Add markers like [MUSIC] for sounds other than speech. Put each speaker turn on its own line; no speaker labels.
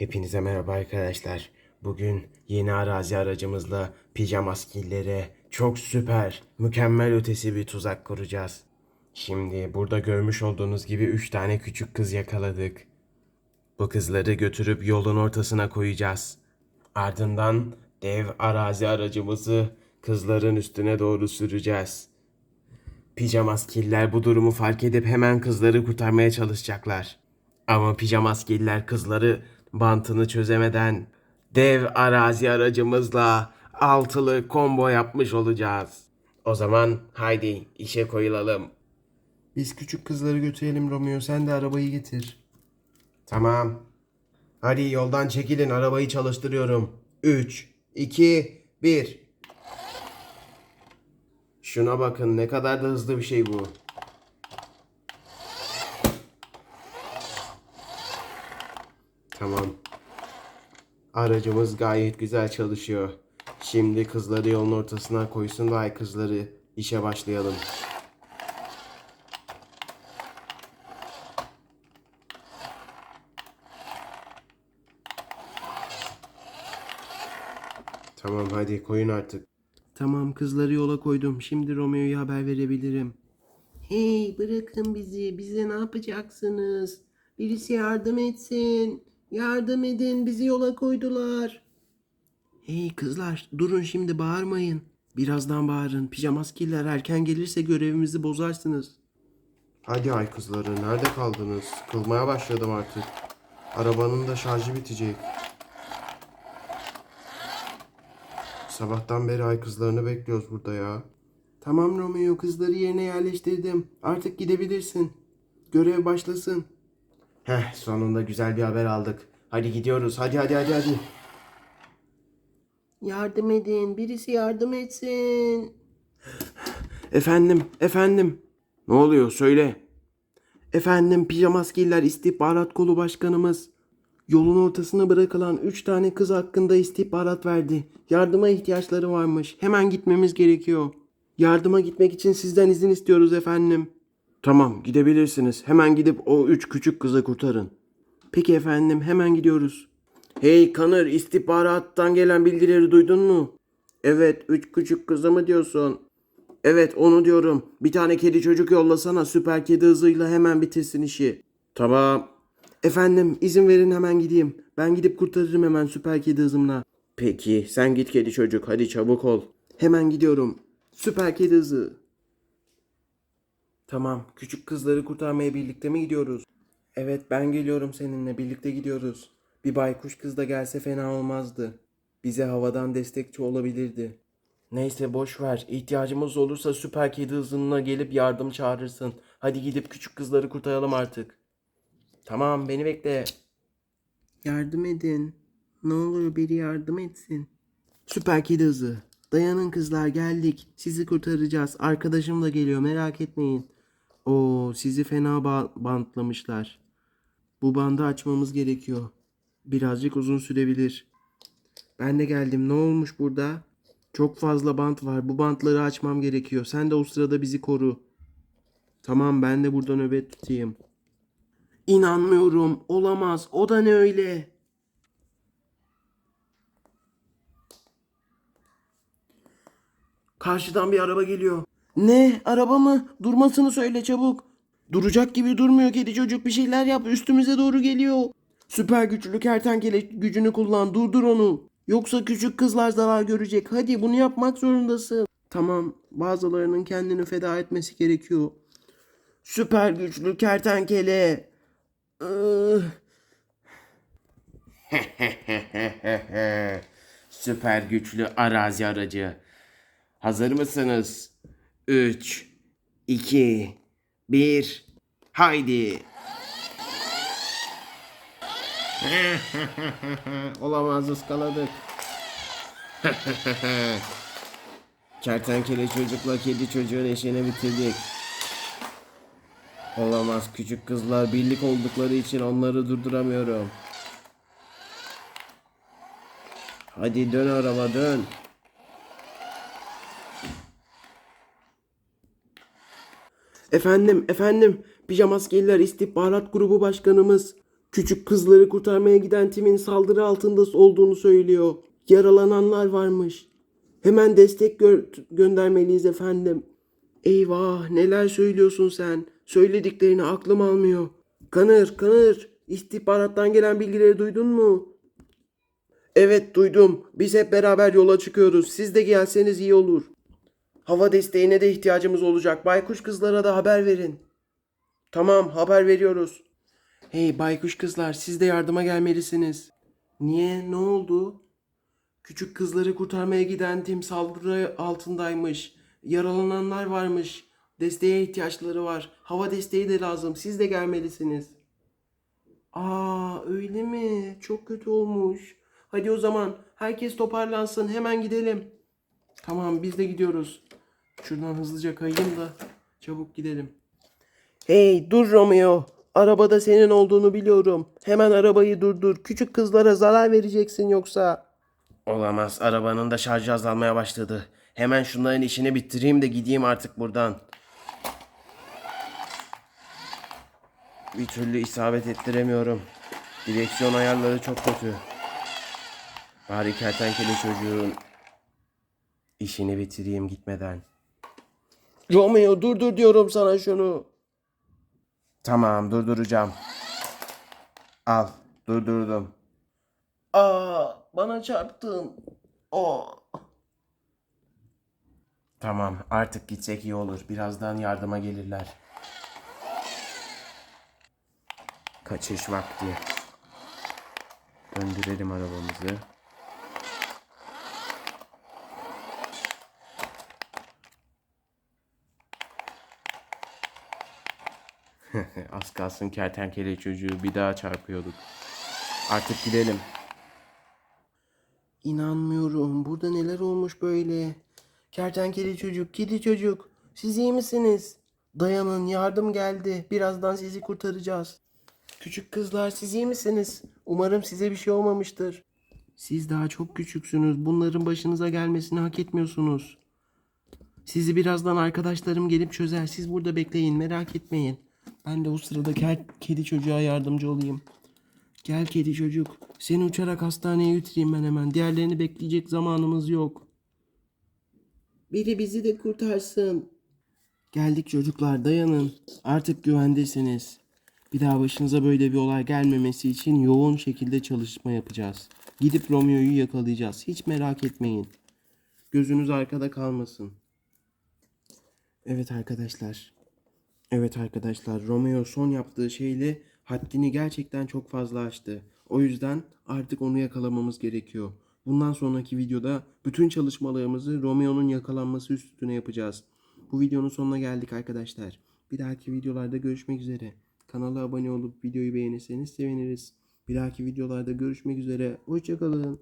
Hepinize merhaba arkadaşlar. Bugün yeni arazi aracımızla pijama skillere çok süper, mükemmel ötesi bir tuzak kuracağız. Şimdi burada görmüş olduğunuz gibi 3 tane küçük kız yakaladık. Bu kızları götürüp yolun ortasına koyacağız. Ardından dev arazi aracımızı kızların üstüne doğru süreceğiz. Pijama skiller bu durumu fark edip hemen kızları kurtarmaya çalışacaklar. Ama pijama skiller kızları bantını çözemeden dev arazi aracımızla altılı combo yapmış olacağız. O zaman haydi işe koyulalım. Biz küçük kızları götürelim Romeo sen de arabayı getir. Tamam. Hadi yoldan çekilin arabayı çalıştırıyorum. 3, 2, 1. Şuna bakın ne kadar da hızlı bir şey bu. Tamam. Aracımız gayet güzel çalışıyor. Şimdi kızları yolun ortasına koysun ay kızları işe başlayalım. Tamam hadi koyun artık. Tamam kızları yola koydum. Şimdi Romeo'ya haber verebilirim. Hey bırakın bizi. Bize ne yapacaksınız? Birisi yardım etsin. Yardım edin. Bizi yola koydular. Hey kızlar durun şimdi bağırmayın. Birazdan bağırın. Pijamaskiller erken gelirse görevimizi bozarsınız. Hadi ay kızları nerede kaldınız? Sıkılmaya başladım artık. Arabanın da şarjı bitecek. Sabahtan beri ay kızlarını bekliyoruz burada ya. Tamam Romeo kızları yerine yerleştirdim. Artık gidebilirsin. Görev başlasın. Heh sonunda güzel bir haber aldık. Hadi gidiyoruz. Hadi hadi hadi hadi. Yardım edin. Birisi yardım etsin. Efendim, efendim. Ne oluyor? Söyle. Efendim, pijamaskiller istihbarat kolu başkanımız. Yolun ortasına bırakılan üç tane kız hakkında istihbarat verdi. Yardıma ihtiyaçları varmış. Hemen gitmemiz gerekiyor. Yardıma gitmek için sizden izin istiyoruz efendim. Tamam, gidebilirsiniz. Hemen gidip o üç küçük kızı kurtarın. Peki efendim, hemen gidiyoruz. Hey Kanır, istihbarattan gelen bilgileri duydun mu? Evet, üç küçük kızı mı diyorsun? Evet, onu diyorum. Bir tane kedi çocuk yollasana. Süper kedi hızıyla hemen bitirsin işi. Tamam. Efendim, izin verin hemen gideyim. Ben gidip kurtarırım hemen süper kedi hızımla. Peki, sen git kedi çocuk. Hadi çabuk ol. Hemen gidiyorum. Süper kedi hızı. Tamam, küçük kızları kurtarmaya birlikte mi gidiyoruz? Evet, ben geliyorum seninle. Birlikte gidiyoruz. Bir baykuş kız da gelse fena olmazdı. Bize havadan destekçi olabilirdi. Neyse boş ver. İhtiyacımız olursa süper kedi hızına gelip yardım çağırırsın. Hadi gidip küçük kızları kurtaralım artık. Tamam beni bekle. Yardım edin. Ne olur biri yardım etsin. Süper kedi hızı. Dayanın kızlar geldik. Sizi kurtaracağız. Arkadaşım da geliyor merak etmeyin. Oo sizi fena ba- bantlamışlar. Bu bandı açmamız gerekiyor. Birazcık uzun sürebilir. Ben de geldim. Ne olmuş burada? Çok fazla bant var. Bu bantları açmam gerekiyor. Sen de o sırada bizi koru. Tamam ben de burada nöbet tutayım. İnanmıyorum. Olamaz. O da ne öyle? Karşıdan bir araba geliyor. Ne? Araba mı? Durmasını söyle çabuk. Duracak gibi durmuyor kedi çocuk bir şeyler yap üstümüze doğru geliyor. Süper güçlü kertenkele gücünü kullan durdur onu. Yoksa küçük kızlar zarar görecek. Hadi bunu yapmak zorundasın. Tamam bazılarının kendini feda etmesi gerekiyor. Süper güçlü kertenkele. [LAUGHS] Süper güçlü arazi aracı. Hazır mısınız? 3, 2, 1. Haydi. [LAUGHS] Olamaz ıskaladık. [LAUGHS] Kertenkele çocukla kedi çocuğun eşini bitirdik. Olamaz küçük kızlar birlik oldukları için onları durduramıyorum. Hadi dön araba dön. Efendim, efendim. Pijamaskeliler istihbarat grubu başkanımız. Küçük kızları kurtarmaya giden timin saldırı altında olduğunu söylüyor. Yaralananlar varmış. Hemen destek gö- göndermeliyiz efendim. Eyvah neler söylüyorsun sen? Söylediklerini aklım almıyor. Kanır, Kanır. İstihbarattan gelen bilgileri duydun mu? Evet duydum. Biz hep beraber yola çıkıyoruz. Siz de gelseniz iyi olur. Hava desteğine de ihtiyacımız olacak. Baykuş kızlara da haber verin. Tamam haber veriyoruz. Hey baykuş kızlar siz de yardıma gelmelisiniz. Niye? Ne oldu? Küçük kızları kurtarmaya giden tim saldırı altındaymış. Yaralananlar varmış. Desteğe ihtiyaçları var. Hava desteği de lazım. Siz de gelmelisiniz. Aa öyle mi? Çok kötü olmuş. Hadi o zaman herkes toparlansın. Hemen gidelim. Tamam biz de gidiyoruz. Şuradan hızlıca kayayım da çabuk gidelim. Hey dur Romeo. Arabada senin olduğunu biliyorum. Hemen arabayı durdur. Küçük kızlara zarar vereceksin yoksa. Olamaz. Arabanın da şarjı azalmaya başladı. Hemen şunların işini bitireyim de gideyim artık buradan. Bir türlü isabet ettiremiyorum. Direksiyon ayarları çok kötü. Bari kertenkele çocuğun işini bitireyim gitmeden. Romeo durdur diyorum sana şunu. Tamam durduracağım. Al durdurdum. Aa bana çarptın. O. Tamam artık gitsek iyi olur. Birazdan yardıma gelirler. Kaçış vakti. Döndürelim arabamızı. [LAUGHS] Az kalsın kertenkele çocuğu bir daha çarpıyorduk. Artık gidelim. İnanmıyorum. Burada neler olmuş böyle? Kertenkele çocuk, kedi çocuk. Siz iyi misiniz? Dayanın, yardım geldi. Birazdan sizi kurtaracağız. Küçük kızlar siz iyi misiniz? Umarım size bir şey olmamıştır. Siz daha çok küçüksünüz. Bunların başınıza gelmesini hak etmiyorsunuz. Sizi birazdan arkadaşlarım gelip çözer. Siz burada bekleyin, merak etmeyin. Ben de o sırada kel- kedi çocuğa yardımcı olayım. Gel kedi çocuk. Seni uçarak hastaneye götüreyim ben hemen. Diğerlerini bekleyecek zamanımız yok. Biri bizi de kurtarsın. Geldik çocuklar dayanın. Artık güvendesiniz. Bir daha başınıza böyle bir olay gelmemesi için yoğun şekilde çalışma yapacağız. Gidip Romeo'yu yakalayacağız. Hiç merak etmeyin. Gözünüz arkada kalmasın. Evet arkadaşlar. Evet arkadaşlar Romeo son yaptığı şeyle haddini gerçekten çok fazla aştı. O yüzden artık onu yakalamamız gerekiyor. Bundan sonraki videoda bütün çalışmalarımızı Romeo'nun yakalanması üstüne yapacağız. Bu videonun sonuna geldik arkadaşlar. Bir dahaki videolarda görüşmek üzere. Kanala abone olup videoyu beğenirseniz seviniriz. Bir dahaki videolarda görüşmek üzere. Hoşçakalın.